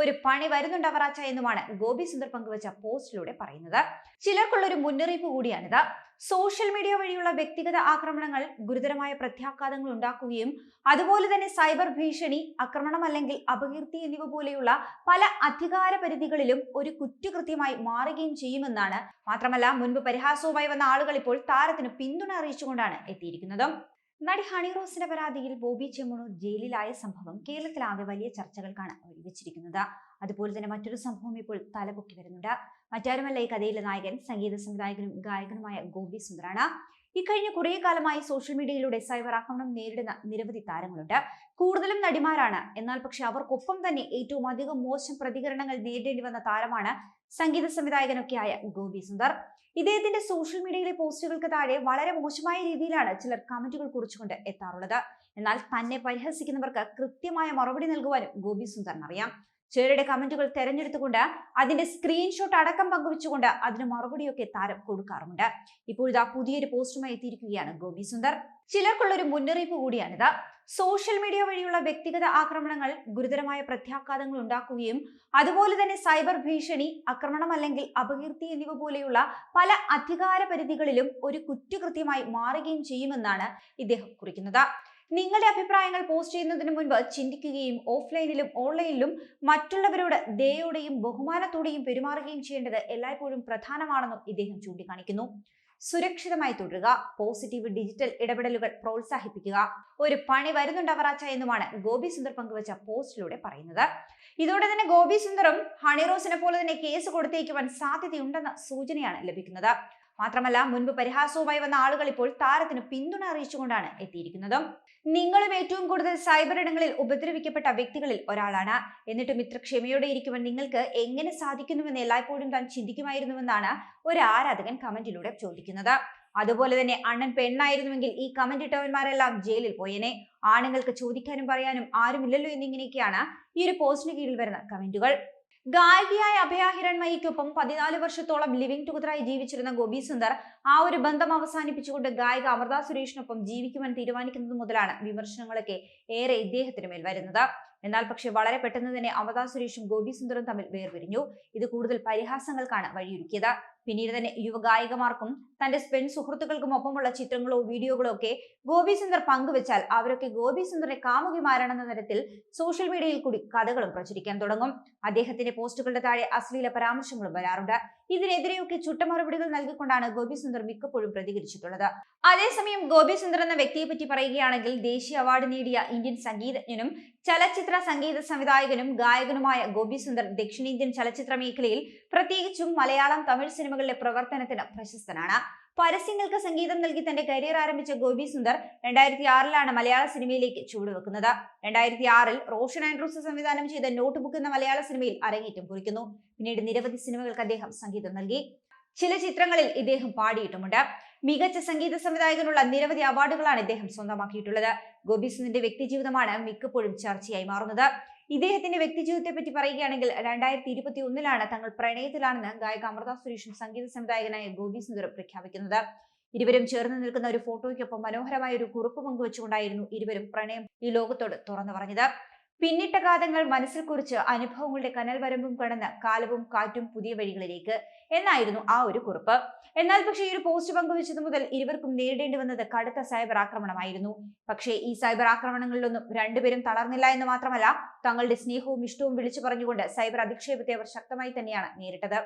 ഒരു പണി വരുന്നുണ്ട് അവറാച്ച എന്നുമാണ് ഗോപി സുന്ദർ പങ്കുവച്ച പോസ്റ്റിലൂടെ പറയുന്നത്. ചിലർക്കുള്ള ഒരു മുന്നറിയിപ്പ് കൂടിയാണിത്. സോഷ്യൽ മീഡിയ വഴിയുള്ള വ്യക്തിഗത ആക്രമണങ്ങൾ ഗുരുതരമായ പ്രത്യാഘാതങ്ങൾ ഉണ്ടാക്കുകയും അതുപോലെ തന്നെ സൈബർ ഭീഷണി ആക്രമണം അല്ലെങ്കിൽ അപകീർത്തി എന്നിവ പോലെയുള്ള പല അധികാര പരിധികളിലും ഒരു കുറ്റകൃത്യമായി മാറുകയും ചെയ്യുമെന്നാണ്. മാത്രമല്ല മുൻപ് പരിഹാസവുമായി വന്ന ആളുകൾ ഇപ്പോൾ താരത്തിന് പിന്തുണ അറിയിച്ചുകൊണ്ടാണ് എത്തിയിരിക്കുന്നത്. നടി ഹണി റോസിന്റെ പരാതിയിൽ ബോബി ചെമ്മണൂർ ജയിലിലായ സംഭവം കേരളത്തിൽ ആകെ വലിയ ചർച്ചകൾക്കാണ് വഴിവെച്ചിരിക്കുന്നത്. അതുപോലെ തന്നെ മറ്റൊരു സംഭവം ഇപ്പോൾ തലപൊക്കി വരുന്നുണ്ട്. മറ്റാരുമല്ല ഈ കഥയിലെ നായകൻ സംഗീത സംവിധായകനും ഗായകനുമായ ഗോപി സുന്ദറാണ്. ഇക്കഴിഞ്ഞ കുറേ കാലമായി സോഷ്യൽ മീഡിയയിലൂടെ സൈബർ ആക്രമണം നേരിടുന്ന നിരവധി താരങ്ങളുണ്ട്. കൂടുതലും നടിമാരാണ്. എന്നാൽ പക്ഷെ അവർക്കൊപ്പം തന്നെ ഏറ്റവും അധികം മോശം പ്രതികരണങ്ങൾ നേരിടേണ്ടി വന്ന താരമാണ് സംഗീത സംവിധായകനൊക്കെയായ ഗോപി സുന്ദർ. ഇദ്ദേഹത്തിന്റെ സോഷ്യൽ മീഡിയയിലെ പോസ്റ്റുകൾക്ക് താഴെ വളരെ മോശമായ രീതിയിലാണ് ചിലർ കമന്റുകൾ കുറിച്ചുകൊണ്ട് എത്താറുള്ളത്. എന്നാൽ തന്നെ പരിഹസിക്കുന്നവർക്ക് കൃത്യമായ മറുപടി നൽകുവാനും ഗോപി സുന്ദറിന് അറിയാം ചിലരുടെ കമന്റുകൾ തെരഞ്ഞെടുത്തുകൊണ്ട് അതിന്റെ സ്ക്രീൻഷോട്ട് അടക്കം പങ്കുവെച്ചുകൊണ്ട് അതിന് മറുപടിയൊക്കെ താരം കൊടുക്കാറുമുണ്ട്. ഇപ്പോൾ ഇതാ പുതിയൊരു പോസ്റ്റുമായി എത്തിയിരിക്കുകയാണ് ഗോപി സുന്ദർ. ചിലർക്കുള്ളൊരു മുന്നറിയിപ്പ് കൂടിയാണിത് സോഷ്യൽ മീഡിയ വഴിയുള്ള വ്യക്തിഗത ആക്രമണങ്ങൾ ഗുരുതരമായ പ്രത്യാഘാതങ്ങൾ ഉണ്ടാക്കുകയും അതുപോലെ തന്നെ സൈബർ ഭീഷണി ആക്രമണം അല്ലെങ്കിൽ അപകീർത്തി എന്നിവ പോലെയുള്ള പല അധികാര പരിധികളിലും ഒരു കുറ്റകൃത്യമായി മാറുകയും ചെയ്യുമെന്നാണ് ഇദ്ദേഹം കുറിക്കുന്നത്. നിങ്ങളുടെ അഭിപ്രായങ്ങൾ പോസ്റ്റ് ചെയ്യുന്നതിന് മുൻപ് ചിന്തിക്കുകയും ഓഫ്ലൈനിലും ഓൺലൈനിലും മറ്റുള്ളവരോട് ദയോടെയും ബഹുമാനത്തോടെയും പെരുമാറുകയും ചെയ്യേണ്ടത് എല്ലായ്പ്പോഴും പ്രധാനമാണെന്നും ഇദ്ദേഹം ചൂണ്ടിക്കാണിക്കുന്നു. സുരക്ഷിതമായി തുടരുക പോസിറ്റീവ് ഡിജിറ്റൽ ഇടപെടലുകൾ പ്രോത്സാഹിപ്പിക്കുക. ഒരു പണി വരുന്നുണ്ട് അവറാച്ച എന്നുമാണ് ഗോപി സുന്ദർ പങ്കുവച്ച പോസ്റ്റിലൂടെ പറയുന്നത്. ഇതോടെ തന്നെ ഗോപി സുന്ദറും ഹണിറോസിനെ പോലെ തന്നെ കേസ് കൊടുത്തേക്കുവാൻ സാധ്യതയുണ്ടെന്ന സൂചനയാണ് ലഭിക്കുന്നത്. മാത്രമല്ല മുൻപ് പരിഹാസവുമായി വന്ന ആളുകൾ ഇപ്പോൾ താരത്തിന് പിന്തുണ അറിയിച്ചുകൊണ്ടാണ് എത്തിയിരിക്കുന്നത്. നിങ്ങളും ഏറ്റവും കൂടുതൽ സൈബർ ഇടങ്ങളിൽ ഉപദ്രവിക്കപ്പെട്ട വ്യക്തികളിൽ ഒരാളാണ്. എന്നിട്ടും ഇത്ര ക്ഷമയോടെ ഇരിക്കുവാൻ നിങ്ങൾക്ക് എങ്ങനെ സാധിക്കുന്നുവെന്ന് എല്ലായ്പ്പോഴും താൻ ചിന്തിക്കുമായിരുന്നുവെന്നാണ് ഒരു ആരാധകൻ കമന്റിലൂടെ ചോദിക്കുന്നത്. അതുപോലെ തന്നെ അണ്ണൻ പെണ്ണായിരുന്നുവെങ്കിൽ ഈ കമന്റ് ഇട്ടവന്മാരെല്ലാം ജയിലിൽ പോയേനെ. ആണുങ്ങൾക്ക് ചോദിക്കാനും പറയാനും ആരുമില്ലല്ലോ എന്നിങ്ങനെയൊക്കെയാണ് ഈ ഒരു പോസ്റ്റിന് കീഴിൽ വരുന്ന കമന്റുകൾ. ഗായികയായ അഭയ ഹിരൺമയിക്കൊപ്പം പതിനാല് വർഷത്തോളം ലിവിംഗ് ടുഗദറായി ജീവിച്ചിരുന്ന ഗോപി സുന്ദർ ആ ഒരു ബന്ധം അവസാനിപ്പിച്ചുകൊണ്ട് ഗായിക അമൃത സുരേഷിനൊപ്പം ജീവിക്കുവാൻ തീരുമാനിക്കുന്നത് മുതലാണ് വിമർശനങ്ങളൊക്കെ ഏറെ ഇദ്ദേഹത്തിന് മേൽ വരുന്നത്. എന്നാൽ പക്ഷെ വളരെ പെട്ടെന്ന് തന്നെ അമൃത സുരേഷും ഗോപി സുന്ദറും തമ്മിൽ വേർപിരിഞ്ഞു. ഇത് കൂടുതൽ പരിഹാസങ്ങൾക്കാണ് വഴിയൊരുക്കിയത്. പിന്നീട് തന്നെ യുവഗായികമാർക്കും തന്റെ പെൺ സുഹൃത്തുക്കൾക്കും ഒപ്പമുള്ള ചിത്രങ്ങളോ വീഡിയോകളോ ഒക്കെ ഗോപി സുന്ദർ പങ്കുവെച്ചാൽ അവരൊക്കെ ഗോപി സുന്ദറിനെ കാമുകിമാരാണെന്ന തരത്തിൽ സോഷ്യൽ മീഡിയയിൽ കൂടി കഥകളും പ്രചരിക്കാൻ തുടങ്ങും. അദ്ദേഹത്തിന്റെ പോസ്റ്റുകളുടെ താഴെ അശ്ലീല പരാമർശങ്ങളും വരാറുണ്ട്. ഇതിനെതിരെയൊക്കെ ചുട്ട മറുപടികൾ നൽകിക്കൊണ്ടാണ് ഗോപി സുന്ദർ മിക്കപ്പോഴും പ്രതികരിച്ചിട്ടുള്ളത്. അതേസമയം ഗോപി സുന്ദർ എന്ന വ്യക്തിയെ പറ്റി പറയുകയാണെങ്കിൽ ദേശീയ അവാർഡ് നേടിയ ഇന്ത്യൻ സംഗീതജ്ഞനും ചലച്ചിത്ര സംഗീത സംവിധായകനും ഗായകനുമായ ഗോപി സുന്ദർ ദക്ഷിണേന്ത്യൻ ചലച്ചിത്ര മേഖലയിൽ പ്രത്യേകിച്ചും മലയാളം തമിഴ് സിനിമകളിലെ പ്രവർത്തനത്തിന് പ്രശസ്തനാണ്. പരസ്യങ്ങൾക്ക് സംഗീതം നൽകി തന്റെ കരിയർ ആരംഭിച്ച ഗോപി സുന്ദർ രണ്ടായിരത്തി ആറിലാണ് മലയാള സിനിമയിലേക്ക് ചുവടുവെക്കുന്നത്. രണ്ടായിരത്തി ആറിൽ റോഷൻ ആൻഡ്രൂസ് സംവിധാനം ചെയ്ത നോട്ട് ബുക്ക് എന്ന മലയാള സിനിമയിൽ അരങ്ങേറ്റം കുറിക്കുന്നു. പിന്നീട് നിരവധി സിനിമകൾക്ക് അദ്ദേഹം സംഗീതം നൽകി. ചില ചിത്രങ്ങളിൽ ഇദ്ദേഹം പാടിയിട്ടുമുണ്ട്. മികച്ച സംഗീത സംവിധായകനുള്ള നിരവധി അവാർഡുകളാണ് ഇദ്ദേഹം സ്വന്തമാക്കിയിട്ടുള്ളത്. ഗോപി സുന്ദറിന്റെ വ്യക്തിജീവിതമാണ് മിക്കപ്പോഴും ചർച്ചയായി മാറുന്നത്. ഇദ്ദേഹത്തിന്റെ വ്യക്തിജീവിതത്തെ പറ്റി പറയുകയാണെങ്കിൽ രണ്ടായിരത്തി ഇരുപത്തി ഒന്നിലാണ് തങ്ങൾ പ്രണയത്തിലാണെന്ന് ഗായക അമൃത സുരേഷും സംഗീത സംവിധായകനായ ഗോപി പ്രഖ്യാപിക്കുന്നത്. ഇരുവരും ചേർന്ന് നിൽക്കുന്ന ഒരു ഫോട്ടോയ്ക്കൊപ്പം മനോഹരമായ ഒരു കുറിപ്പ് പങ്കുവെച്ചുകൊണ്ടായിരുന്നു ഇരുവരും പ്രണയം ഈ ലോകത്തോട് തുറന്നു പറഞ്ഞത്. പിന്നിട്ട കാതങ്ങൾ മനസ്സിൽ കുറിച്ച് അനുഭവങ്ങളുടെ കനൽ വരമ്പും കടന്ന് കാലവും കാറ്റും പുതിയ വഴികളിലേക്ക് എന്നായിരുന്നു ആ ഒരു കുറിപ്പ്. എന്നാൽ പക്ഷേ ഈ ഒരു പോസ്റ്റ് പങ്കുവച്ചത് മുതൽ ഇരുവർക്കും നേരിടേണ്ടി വന്നത് കടുത്ത സൈബർ ആക്രമണമായിരുന്നു. പക്ഷേ ഈ സൈബർ ആക്രമണങ്ങളിലൊന്നും രണ്ടുപേരും തളർന്നില്ല എന്ന് മാത്രമല്ല തങ്ങളുടെ സ്നേഹവും ഇഷ്ടവും വിളിച്ചു പറഞ്ഞുകൊണ്ട് സൈബർ അധിക്ഷേപത്തെ അവർ ശക്തമായി തന്നെയാണ് നേരിട്ടത്.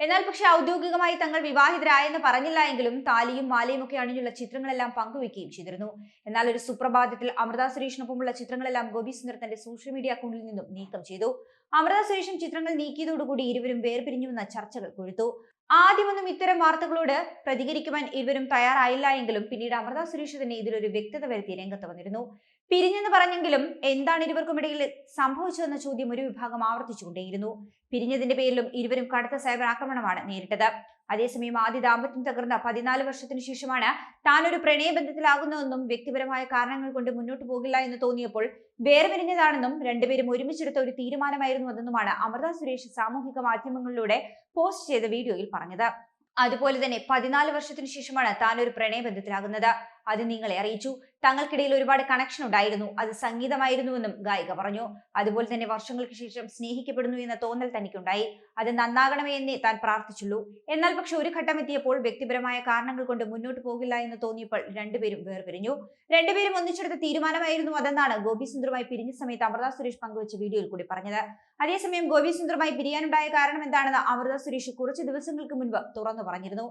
എന്നാൽ പക്ഷേ ഔദ്യോഗികമായി തങ്ങൾ വിവാഹിതരായെന്ന് പറഞ്ഞില്ല എങ്കിലും താലിയും മാലയും ഒക്കെ അണിഞ്ഞുള്ള ചിത്രങ്ങളെല്ലാം പങ്കുവെക്കുകയും ചെയ്തിരുന്നു. എന്നാൽ ഒരു സുപ്രഭാതത്തിൽ അമൃത സുരേഷിനൊപ്പമുള്ള ചിത്രങ്ങളെല്ലാം ഗോപി സുന്ദർ തന്റെ സോഷ്യൽ മീഡിയ അക്കൗണ്ടിൽ നിന്നും നീക്കം ചെയ്തു. അമൃത സുരേഷും ചിത്രങ്ങൾ നീക്കിയതോടുകൂടി ഇരുവരും വേർപിരിഞ്ഞുവെന്ന ചർച്ചകൾ കൊഴുത്തു. ആദ്യമൊന്നും ഇത്തരം വാർത്തകളോട് പ്രതികരിക്കുവാൻ ഇരുവരും തയ്യാറായില്ല എങ്കിലും പിന്നീട് അമൃത സുരേഷ് തന്നെ ഇതിലൊരു വ്യക്തത വരുത്തി രംഗത്ത് വന്നിരുന്നു. പിരിഞ്ഞെന്ന് പറഞ്ഞെങ്കിലും എന്താണ് ഇരുവർക്കും ഇടയിൽ സംഭവിച്ചതെന്ന ചോദ്യം ഒരു വിഭാഗം ആവർത്തിച്ചുകൊണ്ടേയിരുന്നു. പിരിഞ്ഞതിന്റെ പേരിലും ഇരുവരും കടുത്ത സൈബർ ആക്രമണമാണ് നേരിട്ടത്. അതേസമയം ആദ്യ ദാമ്പത്യം തകർന്ന പതിനാല് വർഷത്തിനു ശേഷമാണ് താൻ ഒരു പ്രണയബന്ധത്തിലാകുന്നതെന്നും വ്യക്തിപരമായ കാരണങ്ങൾ കൊണ്ട് മുന്നോട്ട് പോകില്ല എന്ന് തോന്നിയപ്പോൾ വേർപിരിഞ്ഞതാണെന്നും രണ്ടുപേരും ഒരുമിച്ചെടുത്ത ഒരു തീരുമാനമായിരുന്നു അതെന്നുമാണ് അമൃത സുരേഷ് സാമൂഹിക മാധ്യമങ്ങളിലൂടെ പോസ്റ്റ് ചെയ്ത വീഡിയോയിൽ പറഞ്ഞത്. അതുപോലെ തന്നെ പതിനാല് വർഷത്തിനു ശേഷമാണ് താൻ ഒരു പ്രണയബന്ധത്തിലാകുന്നത്. അത് നിങ്ങളെ അറിയിച്ചു. തങ്ങൾക്കിടയിൽ ഒരുപാട് കണക്ഷൻ ഉണ്ടായിരുന്നു. അത് സംഗീതമായിരുന്നുവെന്നും ഗായിക പറഞ്ഞു. അതുപോലെ തന്നെ വർഷങ്ങൾക്ക് ശേഷം സ്നേഹിക്കപ്പെടുന്നു എന്ന തോന്നൽ തനിക്കുണ്ടായി. അത് നന്നാകണമേ എന്നേ താൻ പ്രാർത്ഥിച്ചുള്ളൂ. എന്നാൽ പക്ഷെ ഒരു ഘട്ടം എത്തിയപ്പോൾ വ്യക്തിപരമായ കാരണങ്ങൾ കൊണ്ട് മുന്നോട്ട് പോകില്ല എന്ന് തോന്നിയപ്പോൾ രണ്ടുപേരും വേർപിരിഞ്ഞു. രണ്ടുപേരും ഒന്നിച്ചെടുത്ത തീരുമാനമായിരുന്നു അതെന്നാണ് ഗോപി സുന്ദറുമായി പിരിഞ്ഞ സമയത്ത് അമൃത സുരേഷ് പങ്കുവച്ച വീഡിയോയിൽ കൂടി പറഞ്ഞത്. അതേസമയം ഗോപി സുന്ദറുമായി പിരിയാനുണ്ടായ കാരണം എന്താണെന്ന് അമൃത സുരേഷ് കുറച്ച് ദിവസങ്ങൾക്ക് മുൻപ് തുറന്നു പറഞ്ഞിരുന്നു.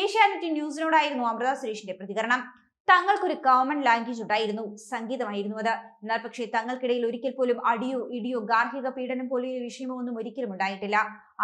ഏഷ്യാനെറ്റ് ന്യൂസിനോടായിരുന്നു അമൃത സുരേഷിന്റെ പ്രതികരണം. തങ്ങൾക്കൊരു കോമൺ ലാംഗ്വേജ് ഉണ്ടായിരുന്നു സംഗീതമായിരുന്നു അത്. എന്നാൽ പക്ഷേ തങ്ങൾക്കിടയിൽ ഒരിക്കൽ പോലും അടിയോ ഇടിയോ ഗാർഹിക പീഡനം പോലെയൊരു വിഷയമോ ഒന്നും ഒരിക്കലും ഉണ്ടായിട്ടില്ല.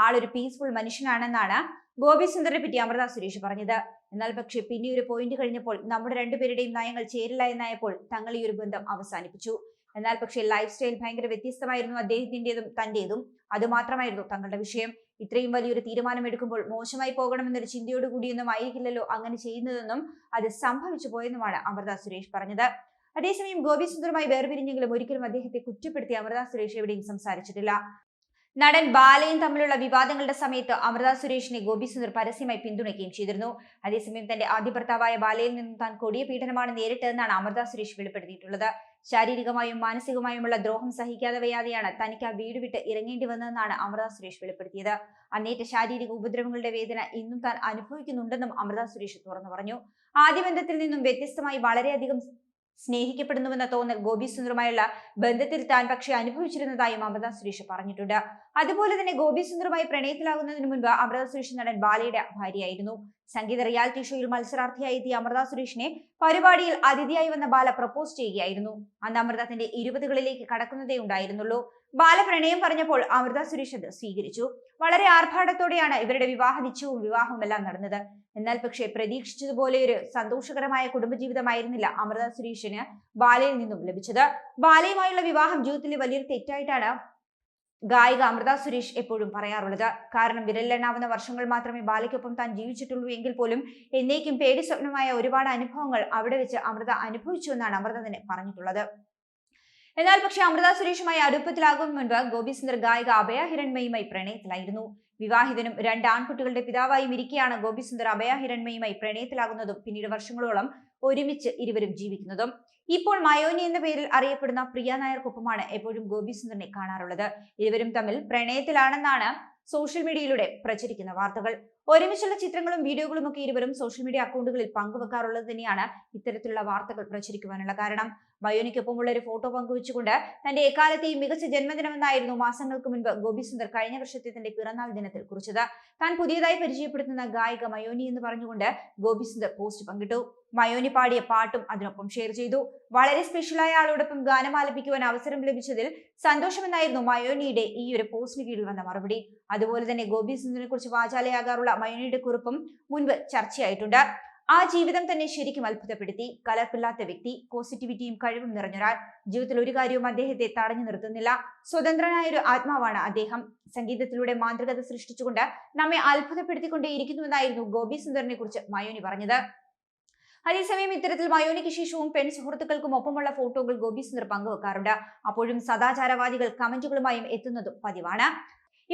ആളൊരു പീസ്ഫുൾ മനുഷ്യനാണെന്നാണ് ഗോപി സുന്ദറിനെ പറ്റി അമൃത സുരേഷ് പറഞ്ഞത്. എന്നാൽ പക്ഷേ പിന്നെ ഒരു പോയിന്റ് കഴിഞ്ഞപ്പോൾ നമ്മുടെ രണ്ടുപേരുടെയും നയങ്ങൾ ചേരില്ല എന്നായപ്പോൾ തങ്ങൾ ഈ ഒരു ബന്ധം അവസാനിപ്പിച്ചു. എന്നാൽ പക്ഷേ ലൈഫ് സ്റ്റൈൽ ഭയങ്കര വ്യത്യസ്തമായിരുന്നു അദ്ദേഹത്തിന്റേതും തന്റേതും അതുമാത്രമായിരുന്നു തങ്ങളുടെ വിഷയം. ഇത്രയും വലിയൊരു തീരുമാനം എടുക്കുമ്പോൾ മോശമായി പോകണമെന്നൊരു ചിന്തയോട് കൂടിയൊന്നും ആയിരിക്കില്ലല്ലോ അങ്ങനെ ചെയ്യുന്നതെന്നും അത് സംഭവിച്ചു പോയെന്നുമാണ് അമൃത സുരേഷ് പറഞ്ഞത്. അതേസമയം ഗോപി സുന്ദറുമായി വേർപിരിഞ്ഞെങ്കിലും ഒരിക്കലും അദ്ദേഹത്തെ കുറ്റപ്പെടുത്തി അമൃത സുരേഷ് എവിടെയും സംസാരിച്ചിട്ടില്ല. നടൻ ബാലയും തമ്മിലുള്ള വിവാദങ്ങളുടെ സമയത്ത് അമൃത സുരേഷിനെ ഗോപി സുന്ദർ പരസ്യമായി പിന്തുണയ്ക്കുകയും ചെയ്തിരുന്നു. അതേസമയം തന്റെ ആദ്യ ഭർത്താവായ ബാലയിൽ നിന്നും താൻ കൊടിയ പീഡനമാണ് നേരിട്ടതെന്നാണ് അമൃത സുരേഷ് വെളിപ്പെടുത്തിയിട്ടുള്ളത്. ശാരീരികമായും മാനസികമായുമുള്ള ദ്രോഹം സഹിക്കാതെ വയ്യാതെയാണ് തനിക്ക് ആ വീട് വിട്ട് ഇറങ്ങേണ്ടി വന്നതെന്നാണ് അമൃത സുരേഷ് വെളിപ്പെടുത്തിയത്. അന്നേറ്റ ശാരീരിക ഉപദ്രവങ്ങളുടെ വേദന ഇന്നും താൻ അനുഭവിക്കുന്നുണ്ടെന്നും അമൃത സുരേഷ് തുറന്നു പറഞ്ഞു. ആദ്യ ബന്ധത്തിൽ നിന്നും വ്യത്യസ്തമായി വളരെയധികം സ്നേഹിക്കപ്പെടുന്നുവെന്ന തോന്നൽ ഗോപി ബന്ധത്തിൽ താൻ പക്ഷേ അനുഭവിച്ചിരുന്നതായും അമൃത സുരേഷ് പറഞ്ഞിട്ടുണ്ട്. അതുപോലെ തന്നെ ഗോപി സുന്ദറുമായി പ്രണയത്തിലാകുന്നതിന് മുൻപ് അമൃത സുരേഷ് നടൻ ബാലയുടെ ഭാര്യയായിരുന്നു. സംഗീത റിയാലിറ്റി ഷോയിൽ മത്സരാർത്ഥിയായി എത്തിയ അമൃത സുരേഷിനെ പരിപാടിയിൽ അതിഥിയായി വന്ന ബാല പ്രപ്പോസ് ചെയ്യുകയായിരുന്നു. അന്ന് അമൃത തന്റെ ഇരുപതുകളിലേക്ക് കടക്കുന്നതേ ഉണ്ടായിരുന്നുള്ളൂ. ബാല പ്രണയം പറഞ്ഞപ്പോൾ അമൃത സുരേഷ് അത് സ്വീകരിച്ചു. വളരെ ആർഭാടത്തോടെയാണ് ഇവരുടെ വിവാഹ നിശ്ചയവും വിവാഹവും എല്ലാം നടന്നത്. എന്നാൽ പക്ഷേ പ്രതീക്ഷിച്ചതുപോലെ ഒരു സന്തോഷകരമായ കുടുംബജീവിതമായിരുന്നില്ല അമൃത സുരേഷിന് ബാലയിൽ നിന്നും ലഭിച്ചത്. ബാലയുമായുള്ള വിവാഹം ജീവിതത്തിലെ വലിയൊരു തെറ്റായിട്ടാണ് ഗായിക അമൃത സുരേഷ് എപ്പോഴും പറയാറുള്ളത്. കാരണം വിരലിലെണ്ണാവുന്ന വർഷങ്ങൾ മാത്രമേ ബാലയ്ക്കൊപ്പം താൻ ജീവിച്ചിട്ടുള്ളൂ എങ്കിൽ പോലും എന്നേക്കും പേടി സ്വപ്നമായ ഒരുപാട് അനുഭവങ്ങൾ അവിടെ വെച്ച് അമൃത അനുഭവിച്ചു എന്നാണ് അമൃത പറഞ്ഞിട്ടുള്ളത്. എന്നാൽ പക്ഷേ അമൃത സുരേഷുമായി അടുപ്പത്തിലാകും മുൻപ് ഗോപി സുന്ദർ ഗായിക അഭയ ഹിരൺമയുമായി പ്രണയത്തിലായിരുന്നു. വിവാഹിതനും രണ്ട് ആൺകുട്ടികളുടെ പിതാവായും ഇരിക്കെയാണ് ഗോപി സുന്ദർ അഭയ ഹിരൺമയുമായി പ്രണയത്തിലാകുന്നതും പിന്നീട് വർഷങ്ങളോളം ഒരുമിച്ച് ഇരുവരും ജീവിക്കുന്നതും. ഇപ്പോൾ മയോനി എന്ന പേരിൽ അറിയപ്പെടുന്ന പ്രിയ നായർക്കൊപ്പമാണ് എപ്പോഴും ഗോപി സുന്ദറിനെ കാണാറുള്ളത്. ഇരുവരും തമ്മിൽ പ്രണയത്തിലാണെന്നാണ് സോഷ്യൽ മീഡിയയിലൂടെ പ്രചരിക്കുന്ന വാർത്തകൾ. ഒരുമിച്ചുള്ള ചിത്രങ്ങളും വീഡിയോകളും ഒക്കെ ഇരുവരും സോഷ്യൽ മീഡിയ അക്കൗണ്ടുകളിൽ പങ്കുവെക്കാറുള്ളത് തന്നെയാണ് ഇത്തരത്തിലുള്ള വാർത്തകൾ പ്രചരിക്കുവാനുള്ള കാരണം. ബയോനിക്കൊപ്പമുള്ള ഒരു ഫോട്ടോ പങ്കുവെച്ചുകൊണ്ട് തന്റെ എക്കാലത്തെയും മികച്ച ജന്മദിനമെന്നായിരുന്നു മാസങ്ങൾക്ക് മുൻപ് ഗോപി സുന്ദർ കഴിഞ്ഞ വർഷത്തെ തന്റെ പിറന്നാൾ ദിനത്തിൽ കുറിച്ചത്. താൻ പുതിയതായി പരിചയപ്പെടുത്തുന്ന ഗായിക മയോനി എന്ന് പറഞ്ഞുകൊണ്ട് ഗോപി സുന്ദർ പോസ്റ്റ് പങ്കിട്ടു. മയോനി പാടിയ പാട്ടും അതിനൊപ്പം ഷെയർ ചെയ്തു. വളരെ സ്പെഷ്യലായ ആളോടൊപ്പം ഗാനം ആലപിക്കുവാൻ അവസരം ലഭിച്ചതിൽ സന്തോഷമെന്നായിരുന്നു മയോനിയുടെ ഈ ഒരു പോസ്റ്റിന് കീഴിൽ വന്ന മറുപടി. അതുപോലെ തന്നെ ഗോപി സുന്ദറിനെ കുറിച്ച് വാചാലയാകാറുള്ള മയോനിയുടെ കുറിപ്പും മുൻപ് ചർച്ചയായിട്ടുണ്ട്. ആ ജീവിതം തന്നെ ശരിക്കും അത്ഭുതപ്പെടുത്തി. കലർപ്പില്ലാത്ത വ്യക്തി പോസിറ്റിവിറ്റിയും കഴിവും നിറഞ്ഞൊരാൾ. ജീവിതത്തിൽ ഒരു കാര്യവും അദ്ദേഹത്തെ തടഞ്ഞു നിർത്തുന്നില്ല. സ്വതന്ത്രനായ ഒരു ആത്മാവാണ് അദ്ദേഹം. സംഗീതത്തിലൂടെ മാന്ത്രികത സൃഷ്ടിച്ചുകൊണ്ട് നമ്മെ അത്ഭുതപ്പെടുത്തിക്കൊണ്ടേയിരിക്കുന്നുവെന്നായിരുന്നു ഗോപി സുന്ദറിനെ കുറിച്ച് മയോനി പറഞ്ഞത്. അതേസമയം ഇത്തരത്തിൽ മയോനിക്ക് ശേഷവും പെൺ സുഹൃത്തുക്കൾക്കും ഒപ്പമുള്ള ഫോട്ടോകൾ ഗോപി സുന്ദർ പങ്കുവെക്കാറുണ്ട്. അപ്പോഴും സദാചാരവാദികൾ കമന്റുകളുമായും എത്തുന്നതും പതിവാണ്.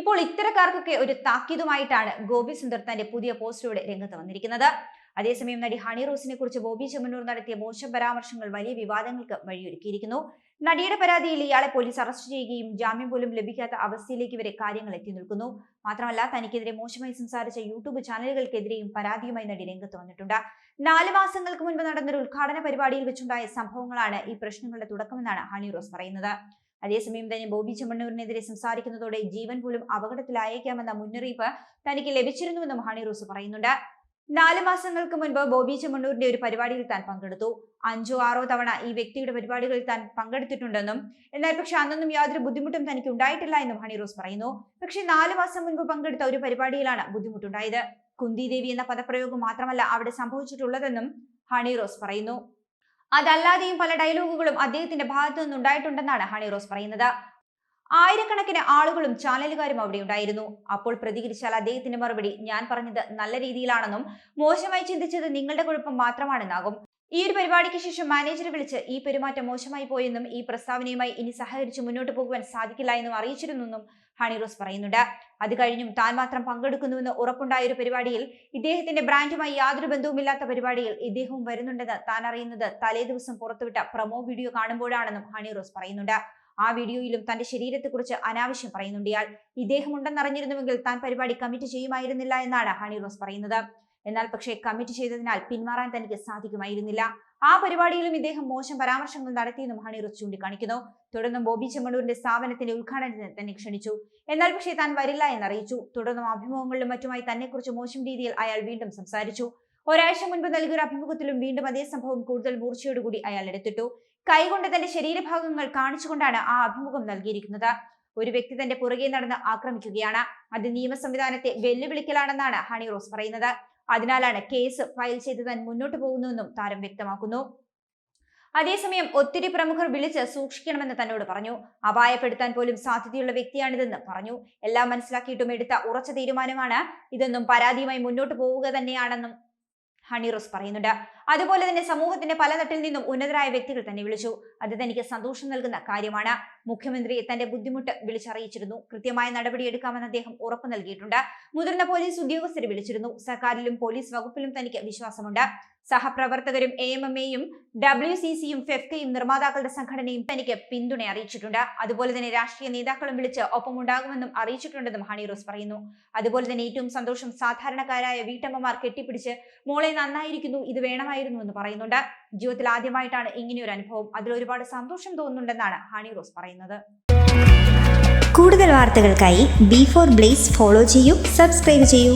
ഇപ്പോൾ ഇത്തരക്കാർക്കൊക്കെ ഒരു താക്കീതുമായിട്ടാണ് ഗോപി സുന്ദർ തന്റെ പുതിയ പോസ്റ്റിലൂടെ രംഗത്ത് വന്നിരിക്കുന്നത്. അതേസമയം നടി ഹണി റോസിനെ കുറിച്ച് ബോബി ചെമ്മന്നൂർ നടത്തിയ മോശം പരാമർശങ്ങൾ വലിയ വിവാദങ്ങൾക്ക് വഴിയൊരുക്കിയിരിക്കുന്നു. നടിയുടെ പരാതിയിൽ ഇയാളെ പോലീസ് അറസ്റ്റ് ചെയ്യുകയും ജാമ്യം പോലും ലഭിക്കാത്ത അവസ്ഥയിലേക്ക് വരെ കാര്യങ്ങൾ എത്തി നിൽക്കുന്നു. മാത്രമല്ല തനിക്കെതിരെ മോശമായി സംസാരിച്ച യൂട്യൂബ് ചാനലുകൾക്കെതിരെയും പരാതിയുമായി നടി രംഗത്ത് വന്നിട്ടുണ്ട്. നാല് മാസങ്ങൾക്ക് മുൻപ് നടന്നൊരു ഉദ്ഘാടന പരിപാടിയിൽ വെച്ചുണ്ടായ സംഭവങ്ങളാണ് ഈ പ്രശ്നങ്ങളുടെ തുടക്കമെന്നാണ് ഹണി റോസ് പറയുന്നത്. അതേസമയം തന്നെ ബോബി ചെമ്മണ്ണൂരിനെതിരെ സംസാരിക്കുന്നതോടെ ജീവൻ പോലും അപകടത്തിലായേക്കാമെന്ന മുന്നറിയിപ്പ് തനിക്ക് ലഭിച്ചിരുന്നുവെന്നും ഹണി റോസ് പറയുന്നുണ്ട്. നാല് മാസങ്ങൾക്ക് മുൻപ് ബോബി ചെമ്മണ്ണൂരിന്റെ ഒരു പരിപാടിയിൽ താൻ പങ്കെടുത്തു. അഞ്ചോ ആറോ തവണ ഈ വ്യക്തിയുടെ പരിപാടികളിൽ താൻ പങ്കെടുത്തിട്ടുണ്ടെന്നും എന്നാൽ പക്ഷെ അന്നൊന്നും യാതൊരു ബുദ്ധിമുട്ടും തനിക്ക് ഉണ്ടായിട്ടില്ല എന്നും ഹണി റോസ് പറയുന്നു. പക്ഷെ നാല് മാസം മുൻപ് പങ്കെടുത്ത ഒരു പരിപാടിയിലാണ് ബുദ്ധിമുട്ടുണ്ടായത്. കുന്തി ദേവി എന്ന പദപ്രയോഗം മാത്രമല്ല അവിടെ സംഭവിച്ചിട്ടുള്ളതെന്നും ഹണി റോസ് പറയുന്നു. അതല്ലാതെയും പല ഡയലോഗുകളും അദ്ദേഹത്തിന്റെ ഭാഗത്തു നിന്നുണ്ടായിട്ടുണ്ടെന്നാണ് ഹണി റോസ് പറയുന്നത്. ആയിരക്കണക്കിന് ആളുകളും ചാനലുകാരും അവിടെ ഉണ്ടായിരുന്നു അപ്പോൾ പ്രതികരിച്ചാൽ അദ്ദേഹത്തിന്റെ മറുപടി ഞാൻ പറഞ്ഞത് നല്ല രീതിയിലാണെന്നും മോശമായി ചിന്തിച്ചത് നിങ്ങളുടെ കുഴപ്പം മാത്രമാണെന്നാകും. ഈ ഒരു പരിപാടിക്ക് ശേഷം മാനേജറെ വിളിച്ച് ഈ പെരുമാറ്റം മോശമായി പോയെന്നും ഈ പ്രസ്താവനയുമായി ഇനി സഹകരിച്ച് മുന്നോട്ട് പോകുവാൻ സാധിക്കില്ല എന്നും അറിയിച്ചിരുന്നെന്നും ഹണി റോസ് പറയുന്നുണ്ട്. അത് കഴിഞ്ഞും താൻ മാത്രം പങ്കെടുക്കുന്നുവെന്ന് ഉറപ്പുണ്ടായ ഒരു പരിപാടിയിൽ ഇദ്ദേഹത്തിന്റെ ബ്രാൻഡുമായി യാതൊരു ബന്ധവുമില്ലാത്ത പരിപാടിയിൽ ഇദ്ദേഹവും വരുന്നുണ്ടെന്ന് താൻ അറിയുന്നത് തലേ ദിവസം പുറത്തുവിട്ട പ്രൊമോ വീഡിയോ കാണുമ്പോഴാണെന്നും ഹണി റോസ് പറയുന്നുണ്ട്. ആ വീഡിയോയിലും തന്റെ ശരീരത്തെക്കുറിച്ച് അനാവശ്യം പറയുന്നുണ്ട് ഇയാൾ. ഇദ്ദേഹം ഉണ്ടെന്നറിഞ്ഞിരുന്നുവെങ്കിൽ താൻ പരിപാടി കമ്മിറ്റ് ചെയ്യുമായിരുന്നില്ല എന്നാണ് ഹണി റോസ് പറയുന്നത്. എന്നാൽ പക്ഷേ കമ്മിറ്റ് ചെയ്തതിനാൽ പിന്മാറാൻ തനിക്ക് സാധിക്കുമായിരുന്നില്ല. ആ പരിപാടിയിലും ഇദ്ദേഹം മോശം പരാമർശങ്ങൾ നടത്തിയെന്നും ഹണി റോസ് ചൂണ്ടിക്കാണിക്കുന്നു. തുടർന്ന് ബോബി ചെമ്മണൂരിന്റെ സ്ഥാപനത്തിന്റെ ഉദ്ഘാടനത്തിന് തന്നെ ക്ഷണിച്ചു. എന്നാൽ പക്ഷേ താൻ വരില്ല എന്നറിയിച്ചു. തുടർന്നും അഭിമുഖങ്ങളിലും മറ്റുമായി തന്നെക്കുറിച്ച് മോശം രീതിയിൽ അയാൾ വീണ്ടും സംസാരിച്ചു. ഒരാഴ്ച മുൻപ് നൽകിയ അഭിമുഖത്തിലും വീണ്ടും അതേ സംഭവം കൂടുതൽ മൂർച്ചയോടുകൂടി അയാൾ എടുത്തിട്ടു. കൈകൊണ്ട് തന്റെ ശരീരഭാഗങ്ങൾ കാണിച്ചുകൊണ്ടാണ് ആ അഭിമുഖം നൽകിയിരിക്കുന്നത്. ഒരു വ്യക്തി തന്റെ പുറകെ നടന്ന് ആക്രമിക്കുകയാണ്. അത് നിയമ സംവിധാനത്തെ വെല്ലുവിളിക്കലാണെന്നാണ് ഹണി റോസ് പറയുന്നത്. അതിനാലാണ് കേസ് ഫയൽ ചെയ്ത് താൻ മുന്നോട്ട് പോകുന്നുവെന്നും താരം വ്യക്തമാക്കുന്നു. അതേസമയം ഒത്തിരി പ്രമുഖർ വിളിച്ച് സൂക്ഷിക്കണമെന്ന് തന്നോട് പറഞ്ഞു. അപായപ്പെടുത്താൻ പോലും സാധ്യതയുള്ള വ്യക്തിയാണിതെന്ന് പറഞ്ഞു. എല്ലാം മനസ്സിലാക്കിയിട്ടും എടുത്ത ഉറച്ച തീരുമാനമാണ് ഇതെന്നും പരാതിയുമായി മുന്നോട്ട് പോവുക തന്നെയാണെന്നും ഹണി റോസ് പറയുന്നുണ്ട്. അതുപോലെ തന്നെ സമൂഹത്തിന്റെ പല തട്ടിൽ നിന്നും ഉന്നതരായ വ്യക്തികൾ തന്നെ വിളിച്ചു. അത് തനിക്ക് സന്തോഷം നൽകുന്ന കാര്യമാണ്. മുഖ്യമന്ത്രി തന്റെ ബുദ്ധിമുട്ട് വിളിച്ചറിയിച്ചിരുന്നു. കൃത്യമായ നടപടിയെടുക്കാമെന്ന് അദ്ദേഹം ഉറപ്പു നൽകിയിട്ടുണ്ട്. മുതിർന്ന പോലീസ് ഉദ്യോഗസ്ഥരെ വിളിച്ചിരുന്നു. സർക്കാരിലും പോലീസ് വകുപ്പിലും തനിക്ക് വിശ്വാസമുണ്ട്. സഹപ്രവർത്തകരും എ എം എം എയും ഡബ്ല്യു സി സിയും ഫെഫ്കയും നിർമ്മാതാക്കളുടെ സംഘടനയും തനിക്ക് പിന്തുണ അറിയിച്ചിട്ടുണ്ട്. അതുപോലെ തന്നെ രാഷ്ട്രീയ നേതാക്കളും വിളിച്ച് ഒപ്പമുണ്ടാകുമെന്നും അറിയിച്ചിട്ടുണ്ടെന്നും ഹണി റോസ് പറയുന്നു. അതുപോലെ തന്നെ ഏറ്റവും സന്തോഷം സാധാരണക്കാരായ വീട്ടമ്മമാർ കെട്ടിപ്പിടിച്ച് മോളെ നന്നായിരിക്കുന്നു ഇത് വേണമായിരുന്നു എന്ന് പറയുന്നുണ്ട്. ജീവിതത്തിൽ ആദ്യമായിട്ടാണ് ഇങ്ങനെയൊരു അനുഭവം. അതിൽ ഒരുപാട് സന്തോഷം തോന്നുന്നുണ്ടെന്നാണ് ഹണി റോസ് പറയുന്നത്. കൂടുതൽ വാർത്തകൾക്കായി ബി ഫോർ ബ്ലേസ് ഫോളോ ചെയ്യൂ സബ്സ്ക്രൈബ് ചെയ്യൂ.